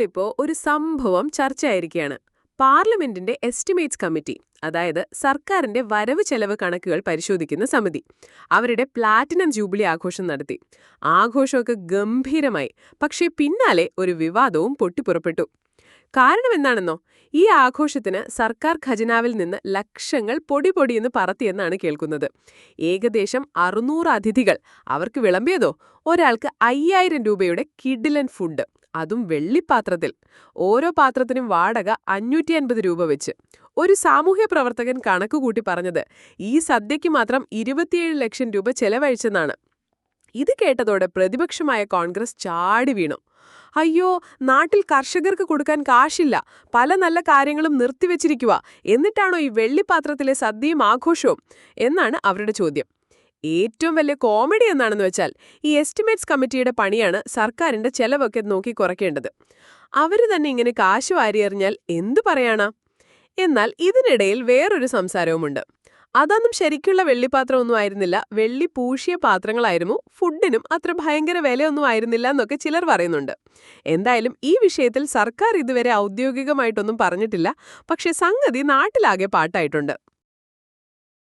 നാട്ടിലിപ്പോ ഒരു സംഭവം ചർച്ചയായിരിക്കുകയാണ് പാർലമെന്റിന്റെ എസ്റ്റിമേറ്റ്സ് കമ്മിറ്റി അതായത് സർക്കാരിന്റെ വരവ് ചെലവ് കണക്കുകൾ പരിശോധിക്കുന്ന സമിതി അവരുടെ പ്ലാറ്റിനം ജൂബിലി ആഘോഷം നടത്തി. ആഘോഷമൊക്കെ ഗംഭീരമായി പക്ഷേ പിന്നാലെ ഒരു വിവാദവും പൊട്ടിപ്പുറപ്പെട്ടു. കാരണം എന്താണെന്നോ ഈ ആഘോഷത്തിന് സർക്കാർ ഖജനാവിൽ നിന്ന് ലക്ഷങ്ങൾ പൊടി പൊടിയെന്ന് പറത്തിയെന്നാണ് കേൾക്കുന്നത്. ഏകദേശം അറുന്നൂറ് അതിഥികൾ അവർക്ക് വിളമ്പിയതോ? ഒരാൾക്ക് അയ്യായിരം രൂപയുടെ കിഡിലൻ ഫുഡ്. അതും വെള്ളിപ്പാത്രത്തിൽ. ഓരോ പാത്രത്തിനും വാടക അഞ്ഞൂറ്റി അൻപത് രൂപ വെച്ച്. ഒരു സാമൂഹ്യ പ്രവർത്തകൻ കണക്കുകൂട്ടി പറഞ്ഞത് ഈ സദ്യയ്ക്ക് മാത്രം ഇരുപത്തിയേഴ് ലക്ഷം രൂപ ചെലവഴിച്ചെന്നാണ്. ഇത് കേട്ടതോടെ പ്രതിപക്ഷമായ കോൺഗ്രസ് ചാടി വീണു. അയ്യോ നാട്ടിൽ കർഷകർക്ക് കൊടുക്കാൻ കാശില്ല. പല നല്ല കാര്യങ്ങളും നിർത്തിവെച്ചിരിക്കുക എന്നിട്ടാണോ ഈ വെള്ളിപ്പാത്രത്തിലെ സദ്യയും ആഘോഷവും? എന്നാണ് അവരുടെ ചോദ്യം. ഏറ്റവും വലിയ കോമഡി എന്താണെന്ന് വെച്ചാൽ ഈ എസ്റ്റിമേറ്റ്സ് കമ്മിറ്റിയുടെ പണിയാണ് സർക്കാരിന്റെ ചെലവൊക്കെ നോക്കി കുറയ്ക്കേണ്ടത്. അവർ തന്നെ ഇങ്ങനെ കാശ് വാരിയെറിഞ്ഞാൽ എന്തു പറയാനാ? എന്നാൽ ഇതിനിടയിൽ വേറൊരു സംസാരവുമുണ്ട്. അതൊന്നും ശരിക്കുള്ള വെള്ളിപ്പാത്രമൊന്നും ആയിരുന്നില്ല. വെള്ളി പൂശിയ പാത്രങ്ങളായിരുന്നു. ഫുഡിനും അത്ര ഭയങ്കര വിലയൊന്നും ആയിരുന്നില്ല എന്നൊക്കെ ചിലർ പറയുന്നുണ്ട്. എന്തായാലും ഈ വിഷയത്തിൽ സർക്കാർ ഇതുവരെ ഔദ്യോഗികമായിട്ടൊന്നും പറഞ്ഞിട്ടില്ല. പക്ഷേ സംഗതി നാട്ടിലാകെ പാട്ടായിട്ടുണ്ട്.